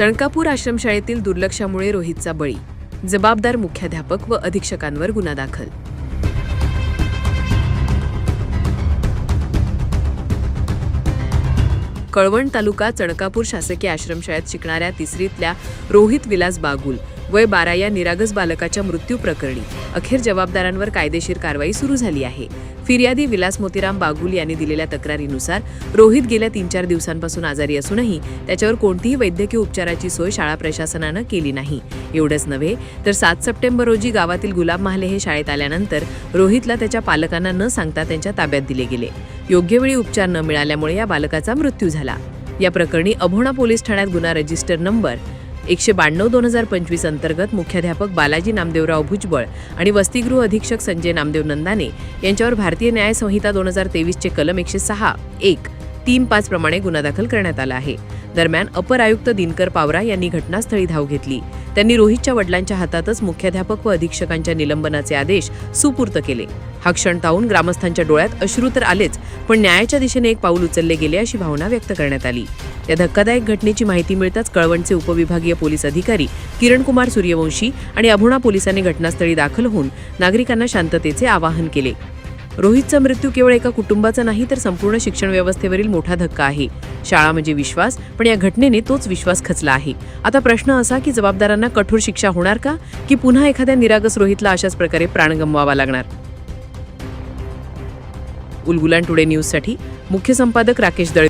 चणकापूर आश्रमशाळेतील दुर्लक्षामुळे रोहितचा बळी. जबाबदार मुख्याध्यापक व अधीक्षकांवर गुन्हा दाखल. कळवण तालुका चणकापूर शासकीय आश्रमशाळेत शिकणाऱ्या तिसरीतल्या रोहित विलास बागुल वय बारा या निरागस बालकाच्या मृत्यू प्रकरणी अखेर जबाबदारांवर कायदेशीर कारवाई सुरू झाली आहे. फिर्यादी विलास मोतीराम बागुल यांनी दिलेल्या तक्रारीनुसार रोहित गेल्या तीन चार दिवसांपासून आजारी असूनही त्याच्यावर कोणतीही वैद्यकीय उपचाराची सोय शाळा प्रशासनानं केली नाही. एवढंच नव्हे तर सात सप्टेंबर रोजी गावातील गुलाब महाले हे शाळेत आल्यानंतर रोहितला त्याच्या पालकांना न सांगता त्यांच्या ताब्यात दिले गेले. योग्य वेळी उपचार न मिळाल्यामुळे या बालकाचा मृत्यू झाला. या प्रकरणी अभोणा पोलीस ठाण्यात गुन्हा रजिस्टर नंबर एकशे ब्याण्णव दोन हजार पंचवीस अंतर्गत मुख्याध्यापक बालाजी नामदेवराव भुजबळ आणि वसतिगृह अधीक्षक संजय नामदेव नंदाने यांच्यावर भारतीय न्याय संहिता दोन हजार तेवीसचे कलम एकशे सहा एक तीन पाच प्रमाणे गुन्हा दाखल करण्यात आला आहे. दरम्यान अपर आयुक्त दिनकर पावरा यांनी घटनास्थळी धाव घेतली. त्यांनी रोहितच्या वडिलांच्या हातातच मुख्याध्यापक व अधीक्षकांच्या निलंबनाचे आदेश सुपूर्त केले. हा क्षण ताहून ग्रामस्थांच्या डोळ्यात अश्रू तर आलेच पण न्यायाच्या दिशेने एक पाऊल उचलले गेले अशी भावना व्यक्त करण्यात आली. या धक्कादायक घटनेची माहिती मिळताच कळवणचे उपविभागीय पोलीस अधिकारी किरणकुमार सूर्यवंशी आणि अभुणा पोलिसांनी घटनास्थळी दाखल होऊन नागरिकांना शांततेचे आवाहन केले. रोहितचा मृत्यू केवळ एका कुटुंबाचा नाही तर संपूर्ण शिक्षण व्यवस्थेवरील मोठा धक्का आहे. शाळा म्हणजे विश्वास पण या घटनेने तोच विश्वास खचला आहे. आता प्रश्न असा की जबाबदारांना कठोर शिक्षा होणार का की पुन्हा एखाद्या निरागस रोहितला अशाच प्रकारे प्राण गमवावा लागणार? उलगुलान टुडे न्यूजसाठी मुख्य संपादक राकेश दळे